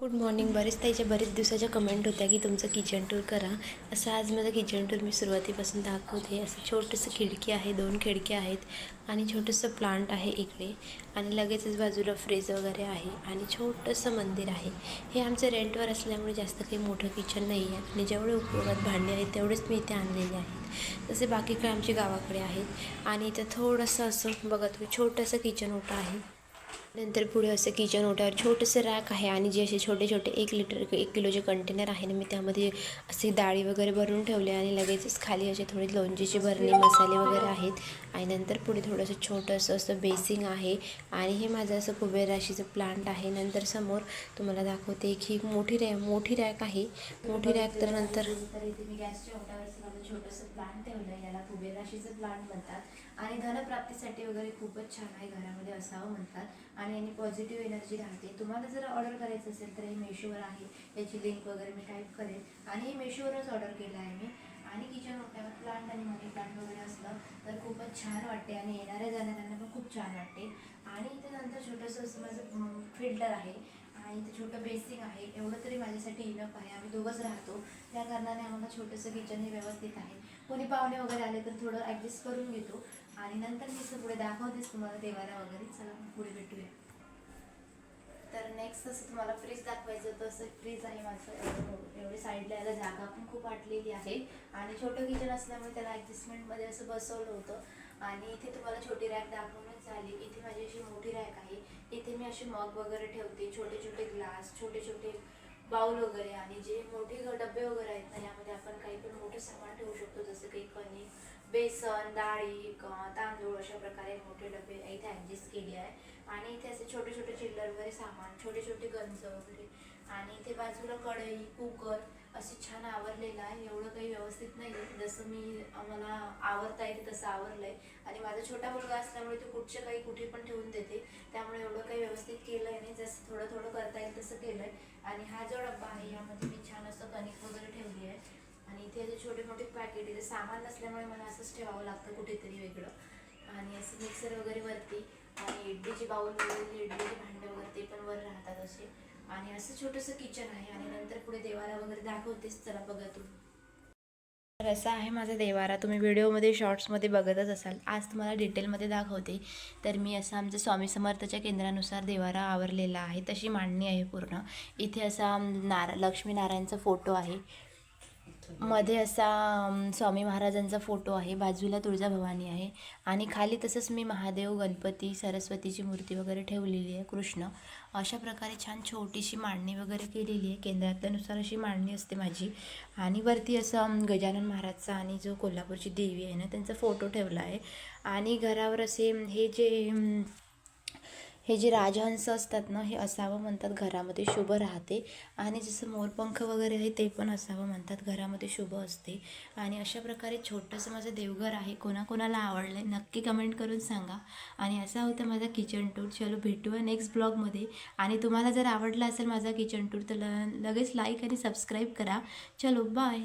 Good morning बरेच ताईच्या बरेच दिवसाच्या कमेंट होत्या की तुमचं किचन टूर करा. असं आज माझं किचन टूर मी सुरुवातीपासून दाखवते. असं छोटंसं खिडकी आहे दोन खिडक्या आहेत आणि छोटंसं प्लांट आहे इकडे. आणि लगेचच बाजूला फ्रीज वगैरे आहे आणि छोटंसं मंदिर आहे. हे आमचं रेंटवर असल्यामुळे जास्त काही मोठं किचन नाही आहे आणि जेवढे उपयोगात भांडे आहेत तेवढेच मी इथे आणलेले आहेत. तसे बाकी काय आमचे गावाकडे आहेत. आणि इथं थोडंसं असं बघा तुम्ही छोटंसं किचन ओटा आहे. नंतर पुढे असं किचन ओट्यावर छोटंसं रॅक आहे आणि जे असे छोटे छोटे एक लिटर एक किलोचे कंटेनर आहे ना मी त्यामध्ये असे डाळी वगैरे भरून ठेवले आणि लगेचच खाली असे थोडे लोणचीची भरले मसाले वगैरे आहेत. आणि नंतर पुढे थोडंसं छोटंसं असं बेसिंग आहे. आणि हे माझं असं कुबेर राशीचं प्लांट आहे. नंतर समोर तुम्हाला दाखवते की एक मोठी रॅ मोठी रॅक आहे. मोठी रॅक तर नंतर इथे मी गॅसच्या ओट्यावर माझं छोटंसं प्लांट ठेवलं याला कुबेर राशीचं प्लांट म्हणतात. आणि धनप्राप्तीसाठी वगैरे खूपच छान आहे घरामध्ये असावं म्हणतात. आणि यांनी पॉझिटिव्ह एनर्जी राहते. तुम्हाला जर ऑर्डर करायचं असेल तर हे मेशोवर आहे. याची लिंक वगैरे मी टाईप करेन. आणि हे मेशोवरच ऑर्डर केलं आहे मी. आणि किचन ओट्यावर प्लांट आणि मनी प्लांट वगैरे असलं तर खूपच छान वाटते. आणि येणाऱ्या जाणाऱ्यांना पण खूप छान वाटते. आणि इथे नंतर छोटंसं असं माझं फिल्टर आहे. आणि ते छोटं बेसिंग आहे. एवढं तरी माझ्यासाठी इनफ आहे. आम्ही दोघंच राहतो. त्या कारणाने आम्हाला छोटंसं किचन हे व्यवस्थित आहे. कोणी पाहुणे वगैरे आले तर थोडं ॲडजस्ट करून घेतो. आणि नंतर मी पुढे दाखवतेच तुम्हाला देवाला वगैरे. चला पुढे भेटूया. तर नेक्स्ट असं तुम्हाला फ्रीज दाखवायचं होतं. असं फ्रीज आहे माझं. एवढी साईडला याला जागा पण खूप वाटलेली आहे. आणि छोटं किचन असल्यामुळे त्याला ॲडजस्टमेंटमध्ये असं बसवलं होतं. आणि इथे तुम्हाला छोटी रॅक दाखवूनच झाली. इथे माझी अशी मोठी रॅक आहे. इथे मी असे मग वगैरे ठेवते. छोटे छोटे ग्लास छोटे छोटे बाउल वगैरे आणि जे मोठे ग- डबे वगैरे आपण मोठं सामान ठेवू शकतो जसं काही कणिक बेसन डाळी तांदूळ अशा प्रकारे मोठे डबे इथे ॲडजस्ट केले आहे. आणि इथे असे छोटे छोटे चिल्लर वगैरे सामान छोटे छोटे गंज वगैरे. आणि इथे बाजूला कढई कुकर असे छान आवरलेलं आहे. एवढं काही व्यवस्थित नाही आहे जसं मी मला आवरता येते तसं आवरलं आहे आणि माझा छोटा मुलगा असल्यामुळे तो कुठच्या काही कुठे पण ठेवून देते. त्यामुळे एवढं काही व्यवस्थित केलं आहे नाही. जसं थोडं थोडं करता येईल तसं केलं आहे आणि हा जो डब्बा आहे यामध्ये मी छान असं कणिक वगैरे ठेवली आहे. आणि इथे असे छोटे मोठे पॅकेट इथे सामान नसल्यामुळे मला असंच ठेवावं लागतं कुठेतरी वेगळं. आणि असं मिक्सर वगैरे वरती आणि इडलीची बाऊल वगैरे इडलीचे भांडे वगैरे ते पण वर राहतात असे. आणि असं छोटंसं किचन आहे आणि नंतर पुढे देवाला वगैरे दाखवतेच चला बघा तुम्ही तर असा आहे माझा देवारा. तुम्ही व्हिडिओमध्ये शॉर्ट्समध्ये बघतच असाल. आज तुम्हाला डिटेलमध्ये दाखवते. तर मी असं आमच्या स्वामी समर्थच्या केंद्रानुसार देवारा आवरलेला आहे. तशी मांडणी आहे पूर्ण. इथे असा नारा लक्ष्मीनारायणचा फोटो आहे. मध्ये असा स्वामी महाराजांचा फोटो आहे बाजूला तुळजाभवानी आहे आणि खाली तसंच मी महादेव गणपती सरस्वतीची मूर्ती वगैरे ठेवलेली आहे कृष्ण. अशा प्रकारे छान छोटीशी मांडणी वगैरे केलेली आहे केंद्रातल्यानुसार अशी मांडणी असते माझी. आणि वरती असं गजानन महाराजचा आणि जो कोल्हापूरची देवी आहे ना त्यांचा फोटो ठेवला आहे. आणि घरावर असे हे जे हे जे राजहंस असतात ना हे असावं म्हणतात घरामध्ये शुभ राहते. आणि जसं मोरपंख वगैरे आहे ते पण असावं म्हणतात घरामध्ये शुभ असते. आणि अशा प्रकारे छोटंसं माझं देवघर आहे कोणाकोणाला आवडलं आहे नक्की कमेंट करून सांगा. आणि असा होता माझा किचन टूर चलो भेटूया नेक्स्ट ब्लॉगमध्ये आणि तुम्हाला जर आवडला असेल माझा किचन टूर तर ल लगेच लाईक आणि सबस्क्राईब करा. चलो बाय